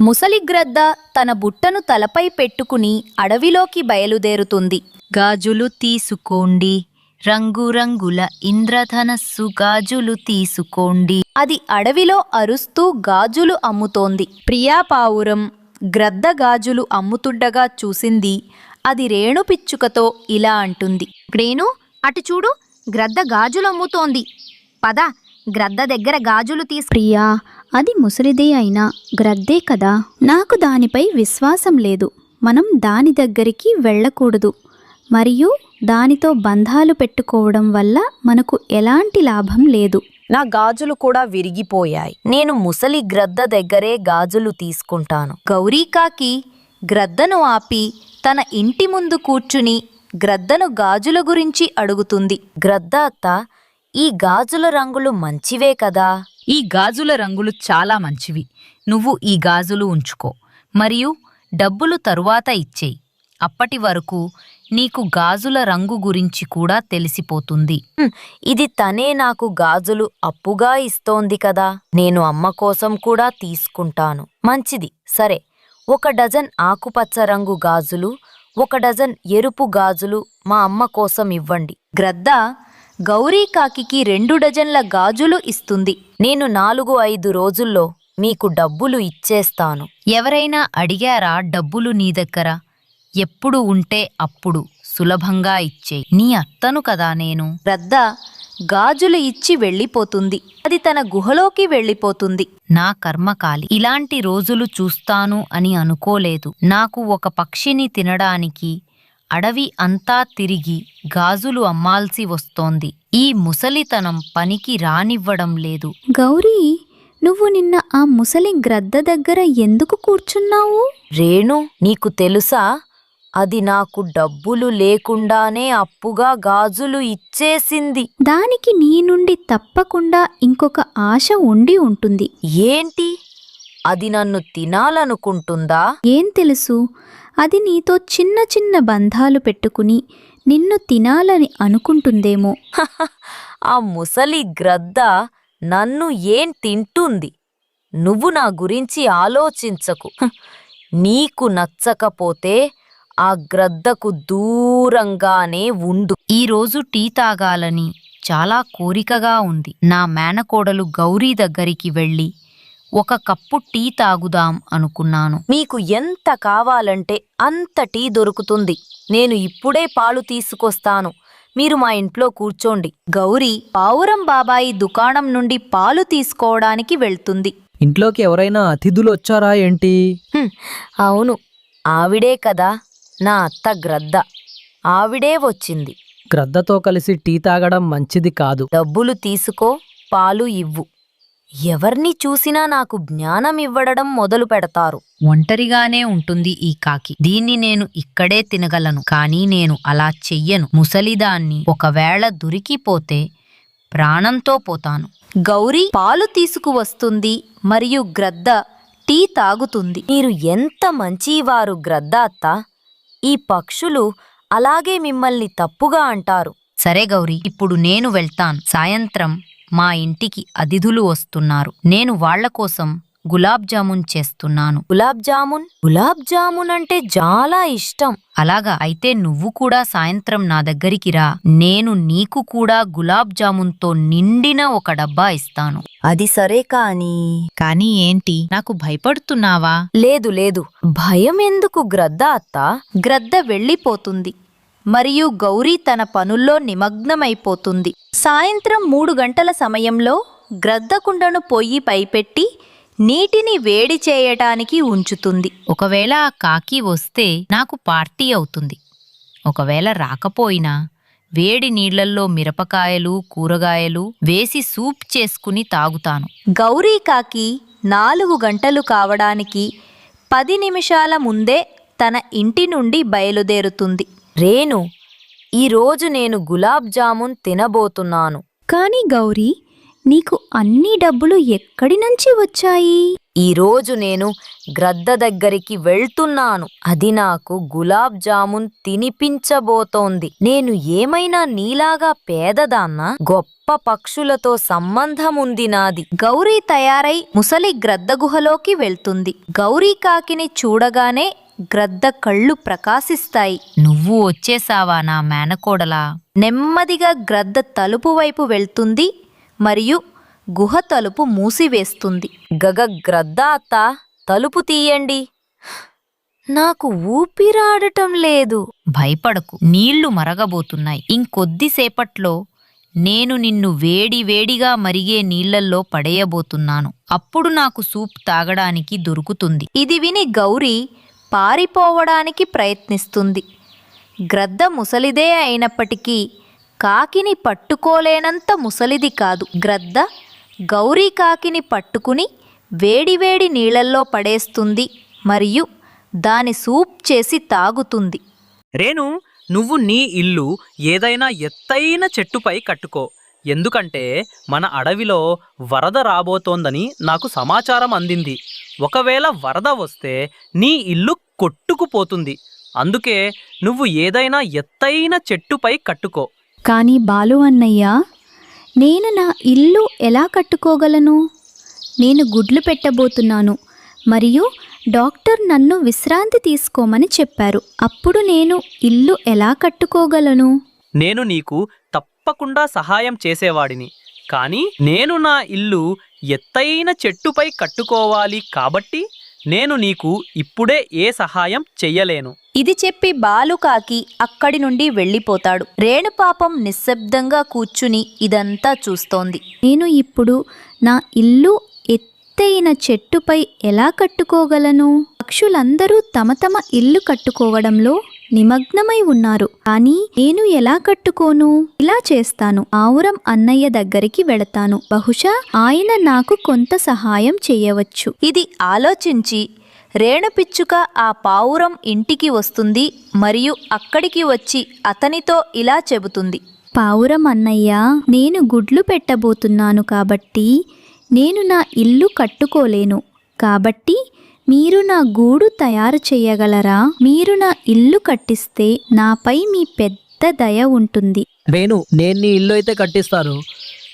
ముసలిగ్రద్ద తన బుట్టను తలపై పెట్టుకుని అడవిలోకి బయలుదేరుతుంది. గాజులు తీసుకోండి. రంగురంగుల ఇంద్రధనస్సు గాజులు తీసుకోండి. అది అడవిలో అరుస్తూ గాజులు అమ్ముతోంది. ప్రియా పావురం గ్రద్ద గాజులు అమ్ముతుండగా చూసింది అది రేణు పిచ్చుకతో ఇలా అంటుంది. రేణు అటు చూడు గ్రద్ద గాజులు అమ్ముతోంది. పద గ్రద్ద దగ్గర గాజులు తీసు ప్రియా అది ముసలిదే అయినా గ్రద్దే కదా. నాకు దానిపై విశ్వాసం లేదు. మనం దాని దగ్గరికి వెళ్ళకూడదు. మరియు దానితో బంధాలు పెట్టుకోవడం వల్ల మనకు ఎలాంటి లాభం లేదు. నా గాజులు కూడా విరిగిపోయాయి. నేను ముసలి గ్రద్ద దగ్గరే గాజులు తీసుకుంటాను. గౌరీకాకి గ్రద్దను ఆపి తన ఇంటి ముందు కూర్చుని గ్రద్దను గాజుల గురించి అడుగుతుంది. గ్రద్ద అత్త ఈ గాజుల రంగులు మంచివే కదా? ఈ గాజుల రంగులు చాలా మంచివి. నువ్వు ఈ గాజులు ఉంచుకో. మరియు డబ్బులు తరువాత ఇచ్చేయి. అప్పటి వరకు నీకు గాజుల రంగు గురించి కూడా తెలిసిపోతుంది. ఇది తనే నాకు గాజులు అప్పుగా ఇస్తోంది కదా. నేను అమ్మ కోసం కూడా తీసుకుంటాను. మంచిది. సరే. ఒక డజన్ ఆకుపచ్చ రంగు గాజులు ఒక డజన్ ఎరుపు గాజులు మా అమ్మ కోసం ఇవ్వండి. గ్రద్ద గౌరీకాకి రెండు డజన్ల గాజులు ఇస్తుంది. నేను నాలుగు ఐదు రోజుల్లో మీకు డబ్బులు ఇచ్చేస్తాను. ఎవరైనా అడిగారా డబ్బులు నీ దగ్గర? ఎప్పుడు ఉంటే అప్పుడు సులభంగా ఇచ్చేయి నీ అత్తను కదా నేను. రద్ద గాజులు ఇచ్చి వెళ్ళిపోతుంది. అది తన గుహలోకి వెళ్ళిపోతుంది. నా కర్మకాలి ఇలాంటి రోజులు చూస్తాను అని అనుకోలేదు. నాకు ఒక పక్షిని తినడానికి అడవి అంతా తిరిగి గాజులు అమ్మాల్సి వస్తోంది. ఈ ముసలితనం పనికి రానివ్వడం లేదు. గౌరీ నువ్వు నిన్న ఆ ముసలి గ్రద్ద దగ్గర ఎందుకు కూర్చున్నావు? రేణు నీకు తెలుసా? అది నాకు డబ్బులు లేకుండానే అప్పుగా గాజులు ఇచ్చేసింది. దానికి నీ నుండి తప్పకుండా ఇంకొక ఆశ ఉండి ఉంటుంది. ఏంటి? అది నన్ను తినాలనుకుంటుందా? ఏం తెలుసు? అది నీతో చిన్న చిన్న బంధాలు పెట్టుకుని నిన్ను తినాలని అనుకుంటుందేమో. ఆ ముసలి గ్రద్ద నన్ను ఏం తింటుంది? నువ్వు నా గురించి ఆలోచించకు. నీకు నచ్చకపోతే ఆ గ్రద్దకు దూరంగానే ఉండు. ఈ రోజు టీ తాగాలని చాలా కోరికగా ఉంది. నా మేనకోడలు గౌరీ దగ్గరికి వెళ్ళి ఒక కప్పు టీ తాగుదాం అనుకున్నాను. మీకు ఎంత కావాలంటే అంత టీ దొరుకుతుంది. నేను ఇప్పుడే పాలు తీసుకొస్తాను. మీరు మా ఇంట్లో కూర్చోండి. గౌరీ పావురం బాబాయి దుకాణం నుండి పాలు తీసుకోవడానికి వెళ్తుంది. ఇంట్లోకి ఎవరైనా అతిథులు వచ్చారా ఏంటి? హ్మ్, అవును. ఆవిడే కదా నా అత్త గ్రద్ద. ఆవిడే వచ్చింది. గ్రద్దతో కలిసి టీ తాగడం మంచిది కాదు. డబ్బులు తీసుకో పాలు ఇవ్వు. ఎవర్ని చూసినా నాకు జ్ఞానం ఇవ్వడడం మొదలు పెడతారు. ఒంటరిగానే ఉంటుంది ఈ కాకి. దీన్ని నేను ఇక్కడే తినగలను. కానీ నేను అలా చెయ్యను. ముసలిదాన్ని ఒకవేళ దొరికిపోతే ప్రాణంతో పోతాను. గౌరీ పాలు తీసుకువస్తుంది మరియు గ్రద్ద టీ తాగుతుంది. మీరు ఎంత మంచివారు గ్రద్ద అత్త ఈ పక్షులు అలాగే మిమ్మల్ని తప్పుగా అంటారు. సరే గౌరీ ఇప్పుడు నేను వెళ్తాను. సాయంత్రం మా ఇంటికి అతిథులు వస్తున్నారు. నేను వాళ్ళ కోసం గులాబ్ జామున్ చేస్తున్నాను. గులాబ్ జామున్? గులాబ్ జామున్ అంటే చాలా ఇష్టం. అలాగా అయితే నువ్వు కూడా సాయంత్రం నా దగ్గరికి రా. నేను నీకు కూడా గులాబ్ జామున్తో నిండిన ఒక డబ్బా ఇస్తాను. అది సరే కాని? కానీ ఏంటి? నాకు భయపడుతున్నావా? లేదు లేదు. భయం ఎందుకు గ్రద్ద అత్త? గ్రద్ద వెళ్ళిపోతుంది. మరియు గౌరీ తన పనుల్లో నిమగ్నమైపోతుంది. సాయంత్రం మూడు గంటల సమయంలో గ్రద్ద కుండను పొయ్యి పైపెట్టి నీటిని వేడి చేయటానికి ఉంచుతుంది. ఒకవేళ ఆ కాకి వస్తే నాకు పార్టీ అవుతుంది. ఒకవేళ రాకపోయినా వేడి నీళ్ళల్లో మిరపకాయలు కూరగాయలు వేసి సూప్ చేసుకుని తాగుతాను. గౌరీ కాకి నాలుగు గంటలు కావడానికి పది నిమిషాల ముందే తన ఇంటి నుండి బయలుదేరుతుంది. రేణు ఈరోజు నేను గులాబ్ జామున్ తినబోతున్నాను. కానీ గౌరీ నీకు అన్ని డబ్బులు ఎక్కడి నుంచి వచ్చాయి? ఈరోజు నేను గ్రద్ద దగ్గరికి వెళ్తున్నాను. అది నాకు గులాబ్ జామున్ తినిపించబోతోంది. నేను ఏమైనా నీలాగా పేదదాన్నా? గొప్ప పక్షులతో సంబంధముంది నాది. గౌరీ తయారై ముసలి గ్రద్ద గుహలోకి వెళ్తుంది. గౌరీ కాకిని చూడగానే గ్రద్ద కళ్ళు ప్రకాశిస్తాయి. నువ్వు వచ్చేసావా నా మేనకోడలా? నెమ్మదిగా గ్రద్ద తలుపు వైపు వెళ్తుంది మరియు గుహ తలుపు మూసివేస్తుంది. గగ గ్రద్ద అత్త తలుపు తీయండి. నాకు ఊపిరాడటం లేదు. భయపడకు నీళ్ళు మరగబోతున్నాయి. ఇంకొద్దిసేపట్లో నేను నిన్ను వేడి వేడిగా మరిగే నీళ్ళల్లో పడేయబోతున్నాను. అప్పుడు నాకు సూప్ తాగడానికి దొరుకుతుంది. ఇది విని గౌరీ పారిపోవడానికి ప్రయత్నిస్తుంది. గ్రద్ద ముసలిదే అయినప్పటికీ కాకిని పట్టుకోలేనంత ముసలిది కాదు. గ్రద్ద గౌరీ కాకిని పట్టుకుని వేడివేడి నీళ్ళల్లో పడేస్తుంది మరియు దాని సూప్ చేసి తాగుతుంది. రేణు నువ్వు నీ ఇల్లు ఏదైనా ఎత్తైన చెట్టుపై కట్టుకో. ఎందుకంటే మన అడవిలో వరద రాబోతోందని నాకు సమాచారం అందింది. ఒకవేళ వరద వస్తే నీ ఇల్లు కొట్టుకుపోతుంది. అందుకే నువ్వు ఏదైనా ఎత్తైన చెట్టుపై కట్టుకో. కానీ బాలు అన్నయ్య నేను నా ఇల్లు ఎలా కట్టుకోగలను? నేను గుడ్లు పెట్టబోతున్నాను మరియు డాక్టర్ నన్ను విశ్రాంతి తీసుకోమని చెప్పారు. అప్పుడు నేను ఇల్లు ఎలా కట్టుకోగలను? నేను నీకు తప్పకుండా సహాయం చేసేవాడిని. కానీ నేను నా ఇల్లు ఎత్తైన చెట్టుపై కట్టుకోవాలి కాబట్టి నేను నీకు ఇప్పుడే ఏ సహాయం చెయ్యలేను. ఇది చెప్పి బాలుకాకి అక్కడి నుండి వెళ్ళిపోతాడు. రేణుపాపం నిశ్శబ్దంగా కూర్చుని ఇదంతా చూస్తోంది. నేను ఇప్పుడు నా ఇల్లు ఎత్తైన చెట్టుపై ఎలా కట్టుకోగలను? పక్షులందరూ తమ తమ ఇల్లు కట్టుకోవడంలో నిమగ్నమై ఉన్నారు. కానీ నేను ఎలా కట్టుకోను? ఇలా చేస్తాను. ఆవురం అన్నయ్య దగ్గరికి వెళతాను. బహుశా ఆయన నాకు కొంత సహాయం చేయవచ్చు. ఇది ఆలోచించి రేణుపిచ్చుక ఆ పావురం ఇంటికి వస్తుంది మరియు అక్కడికి వచ్చి అతనితో ఇలా చెబుతుంది. పావురం అన్నయ్య నేను గుడ్లు పెట్టబోతున్నాను కాబట్టి నేను నా ఇల్లు కట్టుకోలేను. కాబట్టి మీరు నా గూడు తయారు చేయగలరా? మీరు నా ఇల్లు కట్టిస్తే నాపై మీ పెద్ద దయ ఉంటుంది. రేణు నేను నీ ఇల్లు అయితే కట్టిస్తాను.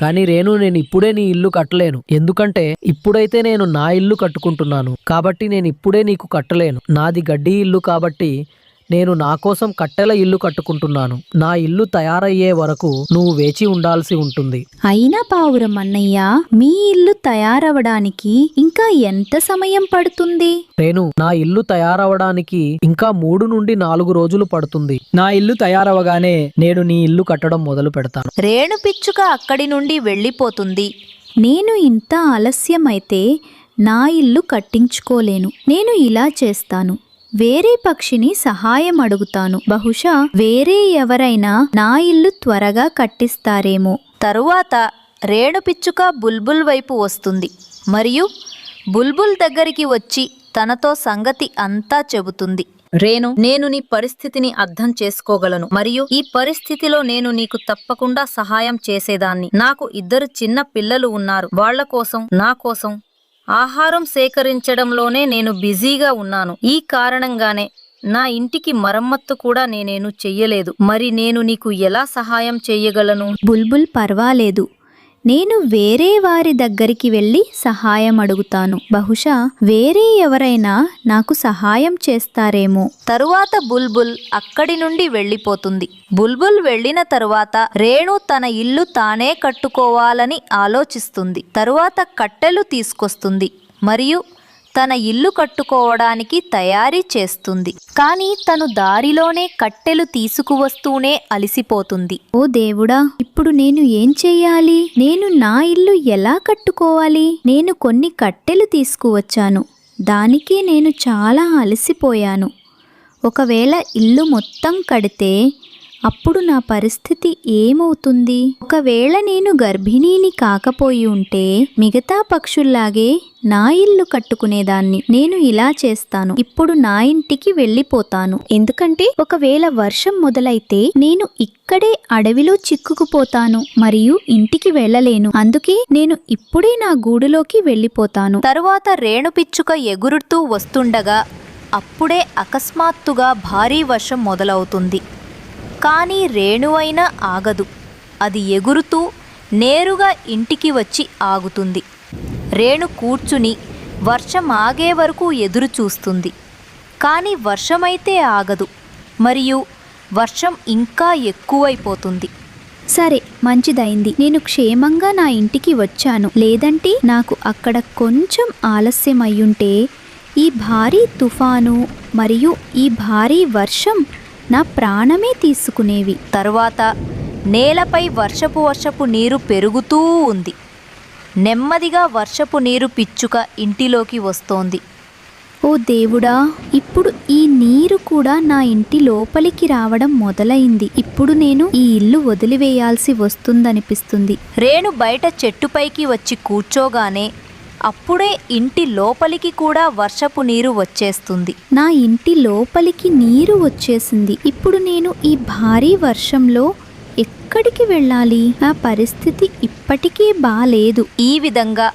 కానీ రేణు నేను ఇప్పుడే నీ ఇల్లు కట్టలేను. ఎందుకంటే ఇప్పుడైతే నేను నా ఇల్లు కట్టుకుంటున్నాను. కాబట్టి నేను ఇప్పుడే నీకు కట్టలేను. నాది గడ్డి ఇల్లు కాబట్టి నేను నా కోసం కట్టెల ఇల్లు కట్టుకుంటున్నాను. నా ఇల్లు తయారయ్యే వరకు నువ్వు వేచి ఉండాల్సి ఉంటుంది. అయినా పావురం అన్నయ్య మీ ఇల్లు తయారవడానికి ఇంకా ఎంత సమయం పడుతుంది? రేణు నా ఇల్లు తయారవడానికి ఇంకా మూడు నుండి నాలుగు రోజులు పడుతుంది. నా ఇల్లు తయారవగానే నేను నీ ఇల్లు కట్టడం మొదలు పెడతాను. రేణుపిచ్చుక అక్కడి నుండి వెళ్ళిపోతుంది. నేను ఇంత ఆలస్యమైతే నా ఇల్లు కట్టించుకోలేను. నేను ఇలా చేస్తాను. వేరే పక్షిని సహాయం అడుగుతాను బహుశా వేరే ఎవరైనా నా ఇల్లు త్వరగా కట్టిస్తారేమో. తరువాత రేణుపిచ్చుక బుల్బుల్ వైపు వస్తుంది. మరియు బుల్బుల్ దగ్గరికి వచ్చి తనతో సంగతి అంతా చెబుతుంది. రేణు నేను నీ పరిస్థితిని అర్థం చేసుకోగలను. మరియు ఈ పరిస్థితిలో నేను నీకు తప్పకుండా సహాయం చేసేదాన్ని. నాకు ఇద్దరు చిన్న పిల్లలు ఉన్నారు. వాళ్ళ కోసం నా కోసం ఆహారం సేకరించడంలోనే నేను బిజీగా ఉన్నాను. ఈ కారణంగానే నా ఇంటికి మరమ్మత్తు కూడా నేనేను చెయ్యలేదు. మరి నేను నీకు ఎలా సహాయం చెయ్యగలను బుల్బుల్ పర్వాలేదు. నేను వేరే వారి దగ్గరికి వెళ్ళి సహాయం అడుగుతాను. బహుశా వేరే ఎవరైనా నాకు సహాయం చేస్తారేమో. తరువాత బుల్బుల్ అక్కడి నుండి వెళ్ళిపోతుంది. బుల్బుల్ వెళ్ళిన తరువాత రేణు తన ఇల్లు తానే కట్టుకోవాలని ఆలోచిస్తుంది. తరువాత కట్టెలు తీసుకొస్తుంది. మరియు తన ఇల్లు కట్టుకోవడానికి తయారీ చేస్తుంది. కానీ తను దారిలోనే కట్టెలు తీసుకువస్తూనే అలిసిపోతుంది. ఓ దేవుడా ఇప్పుడు నేను ఏం చెయ్యాలి? నేను నా ఇల్లు ఎలా కట్టుకోవాలి? నేను కొన్ని కట్టెలు తీసుకువచ్చాను. దానికి నేను చాలా అలసిపోయాను. ఒకవేళ ఇల్లు మొత్తం కడితే అప్పుడు నా పరిస్థితి ఏమవుతుంది? ఒకవేళ నేను గర్భిణీని కాకపోయి ఉంటే మిగతా పక్షుల్లాగే నా ఇల్లు కట్టుకునేదాన్ని. నేను ఇలా చేస్తాను. ఇప్పుడు నా ఇంటికి వెళ్ళిపోతాను. ఎందుకంటే ఒకవేళ వర్షం మొదలైతే నేను ఇక్కడే అడవిలో చిక్కుకుపోతాను మరియు ఇంటికి వెళ్ళలేను. అందుకే నేను ఇప్పుడే నా గూడులోకి వెళ్ళిపోతాను. తరువాత రేణుపిచ్చుక ఎగురుతూ వస్తుండగా అప్పుడే అకస్మాత్తుగా భారీ వర్షం మొదలవుతుంది. కానీ రేణువైనా ఆగదు. అది ఎగురుతూ నేరుగా ఇంటికి వచ్చి ఆగుతుంది. రేణు కూర్చుని వర్షం ఆగే వరకు ఎదురు చూస్తుంది. కానీ వర్షమైతే ఆగదు. మరియు వర్షం ఇంకా ఎక్కువైపోతుంది. సరే మంచిదైంది. నేను క్షేమంగా నా ఇంటికి వచ్చాను. లేదంటే నాకు అక్కడ కొంచెం ఆలస్యం అయ్యుంటే ఈ భారీ తుఫాను మరియు ఈ భారీ వర్షం నా ప్రాణమే తీసుకునేవి. తరువాత నేలపై వర్షపు వర్షపు నీరు పెరుగుతూ ఉంది. నెమ్మదిగా వర్షపు నీరు పిచ్చుక ఇంటిలోకి వస్తోంది. ఓ దేవుడా ఇప్పుడు ఈ నీరు కూడా నా ఇంటి లోపలికి రావడం మొదలైంది. ఇప్పుడు నేను ఈ ఇల్లు వదిలివేయాల్సి వస్తుందనిపిస్తుంది. రేణు బయట చెట్టుపైకి వచ్చి కూర్చోగానే అప్పుడే ఇంటి లోపలికి కూడా వర్షపు నీరు వచ్చేస్తుంది. నా ఇంటి లోపలికి నీరు వచ్చేసింది. ఇప్పుడు నేను ఈ భారీ వర్షంలో ఎక్కడికి వెళ్ళాలి? నా పరిస్థితి ఇప్పటికీ బాలేదు. ఈ విధంగా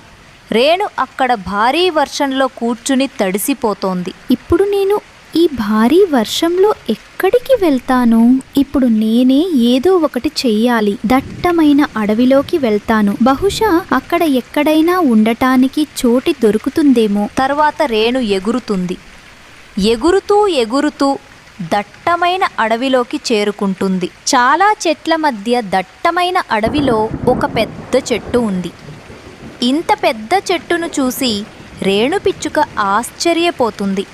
రేణు అక్కడ భారీ వర్షంలో కూర్చుని తడిసిపోతోంది. ఇప్పుడు నేను ఈ భారీ వర్షంలో ఎక్కడికి వెళ్తాను? ఇప్పుడు నేనే ఏదో ఒకటి చెయ్యాలి. దట్టమైన అడవిలోకి వెళ్తాను. బహుశా అక్కడ ఎక్కడైనా ఉండటానికి చోటి దొరుకుతుందేమో. తర్వాత రేణు ఎగురుతుంది. ఎగురుతూ ఎగురుతూ దట్టమైన అడవిలోకి చేరుకుంటుంది. చాలా చెట్ల మధ్య దట్టమైన అడవిలో ఒక పెద్ద చెట్టు ఉంది. ఇంత పెద్ద చెట్టును చూసి రేణు పిచ్చుక ఆశ్చర్యపోతుంది.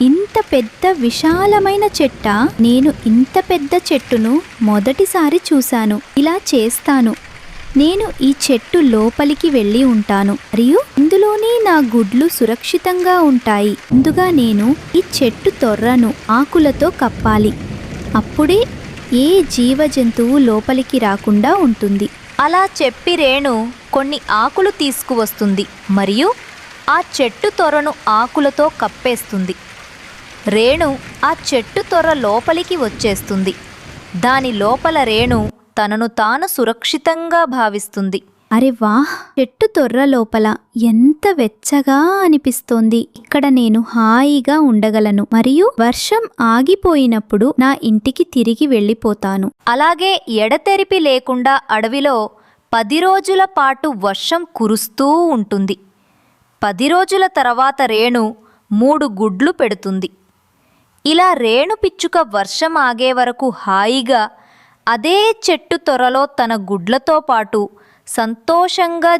ఇంత పెద్ద విశాలమైన చెట్ట? నేను ఇంత పెద్ద చెట్టును మొదటిసారి చూశాను. ఇలా చేస్తాను. నేను ఈ చెట్టు లోపలికి వెళ్ళి ఉంటాను. మరియు ఇందులోనే నా గుడ్లు సురక్షితంగా ఉంటాయి. ముందుగా నేను ఈ చెట్టు తొర్రను ఆకులతో కప్పాలి. అప్పుడే ఏ జీవ జంతువు లోపలికి రాకుండా ఉంటుంది. అలా చెప్పి రేణు కొన్ని ఆకులు తీసుకువస్తుంది. మరియు ఆ చెట్టు తొరను ఆకులతో కప్పేస్తుంది. రేణు ఆ చెట్టు తొర్ర లోపలికి వచ్చేస్తుంది. దాని లోపల రేణు తనను తాను సురక్షితంగా భావిస్తుంది. అరే వాహ్! చెట్టు తొర్ర లోపల ఎంత వెచ్చగా అనిపిస్తోంది. ఇక్కడ నేను హాయిగా ఉండగలను. మరియు వర్షం ఆగిపోయినప్పుడు నా ఇంటికి తిరిగి వెళ్ళిపోతాను. అలాగే ఎడతెరిపి లేకుండా అడవిలో పది రోజుల పాటు వర్షం కురుస్తూ ఉంటుంది. పది రోజుల తర్వాత రేణు మూడు గుడ్లు పెడుతుంది. ఇలా రేణు పిచ్చుక వర్షం ఆగే వరకు హాయిగా అదే చెట్టు త్వరలో తన గుడ్లతో పాటు సంతోషంగా